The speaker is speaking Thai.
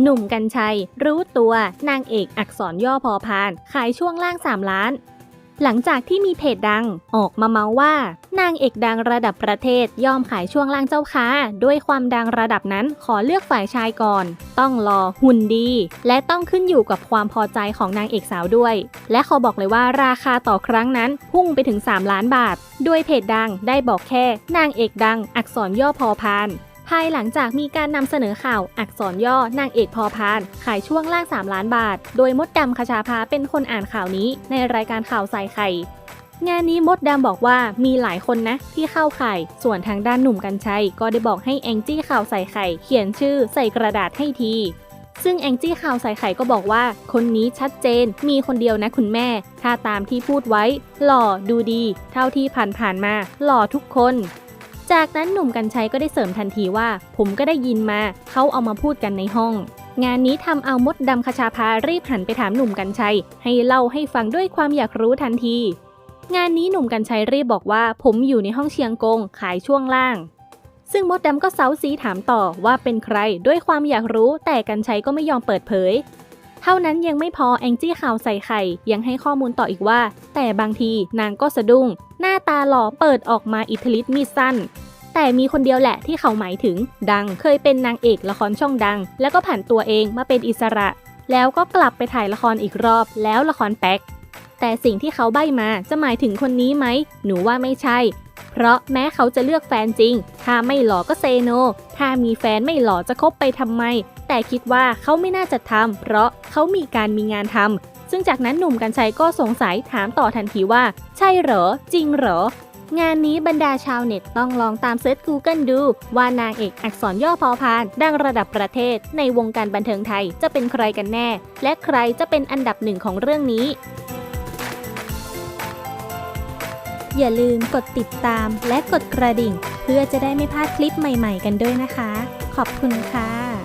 หนุ่มกัญชัย รู้ตัวนางเอกอักษรย่อพอพาน ขายช่วงล่าง 3 ล้าน หลังจากที่มีเพจดังออกมาเมาว่า นางเอกดังระดับประเทศยอมขายช่วงล่างเจ้าค้า ด้วยความดังระดับนั้นขอเลือกฝ่ายชายก่อน ต้องรอหุ่นดี และต้องขึ้นอยู่กับความพอใจของนางเอกสาวด้วย และขอบอกเลยว่าราคาต่อครั้งนั้นพุ่งไปถึง 3 ล้านบาทด้วยเพจดังได้บอกแค่ นางเอกดังอักษรย่อพอพาน ภายหลังจากมีการนำเสนอข่าวอักษรย่อนางเอกพอพาน ขายช่วงล่าง 3 ล้านบาท โดยมดดำคชาภาเป็นคนอ่านข่าวนี้ในรายการข่าวใส่ไข่งานนี้มดดำบอกว่ามีหลายคนนะที่เข้าไข่ ส่วนทางด้านหนุ่มกัญชัย ก็ได้บอกให้แองจี้ข่าวใส่ไข่ เขียนชื่อใส่กระดาษให้ที ซึ่งแองจี้ข่าวใส่ไข่ก็บอกว่า คนนี้ชัดเจน มีคนเดียวนะคุณแม่ ถ้าตามที่พูดไว้ หล่อดูดี เท่าที่ผ่านๆมา หล่อทุกคน จากนั้นหนุ่มกัญชัยก็ได้เสริมทันทีว่า ผมก็ได้ยินมา เขาเอามาพูดกันในห้อง งานนี้ทำเอามดดำคชาพารีบหันไปถามหนุ่มกัญชัย ให้เล่าให้ฟังด้วยความอยากรู้ทันที งานนี้หนุ่มกัญชัยรีบบอกว่า ผมอยู่ในห้องเชียงกงขายช่วงล่าง ซึ่งมดดำก็เซาซีถามต่อว่าเป็นใครด้วยความอยากรู้แต่กัญชัยก็ไม่ยอมเปิดเผยเท่านั้นยังไม่พอแองจี้ข่าวใส่ไข่ยังให้ข้อมูลต่ออีกว่า แต่บางทีนางก็สะดุ้ง หน้าตาหล่อเปิดออกมาอิทธิฤทธิ์มีดสั้น แต่มีคนเดียวแหละที่เขาหมายถึง ดังเคยเป็นนางเอกละครช่องดัง แล้วก็ผ่านตัวเองมาเป็นอิสระ แล้วก็กลับไปถ่ายละครอีกรอบ แล้วละครแป๊กแต่สิ่งที่เขาใบ้มาจะหมายถึงคนนี้ไหม หนูว่าไม่ใช่ เพราะแม้เขาจะเลือกแฟนจริง ถ้าไม่หล่อก็เซโน ถ้ามีแฟนไม่หล่อจะคบไปทำไม แต่คิดว่าเขาไม่น่าจะทำเพราะเขามีการมีงานทำซึ่งจากนั้นหนุ่มกัญชัยก็สงสัยถามต่อทันทีว่า ใช่เหรอ จริงเหรอ งานนี้บรรดาชาวเน็ตต้องลองตามเซิร์ช Google ดู ว่านางเอกอักษรย่อพอพาน ดังระดับประเทศ ในวงการบันเทิงไทยจะเป็นใครกันแน่ และใครจะเป็นอันดับหนึ่งของเรื่องนี้ อย่าลืมกดติดตามและกดกระดิ่ง เพื่อจะได้ไม่พลาดคลิปใหม่ ๆ กันด้วยนะคะ ขอบคุณค่ะ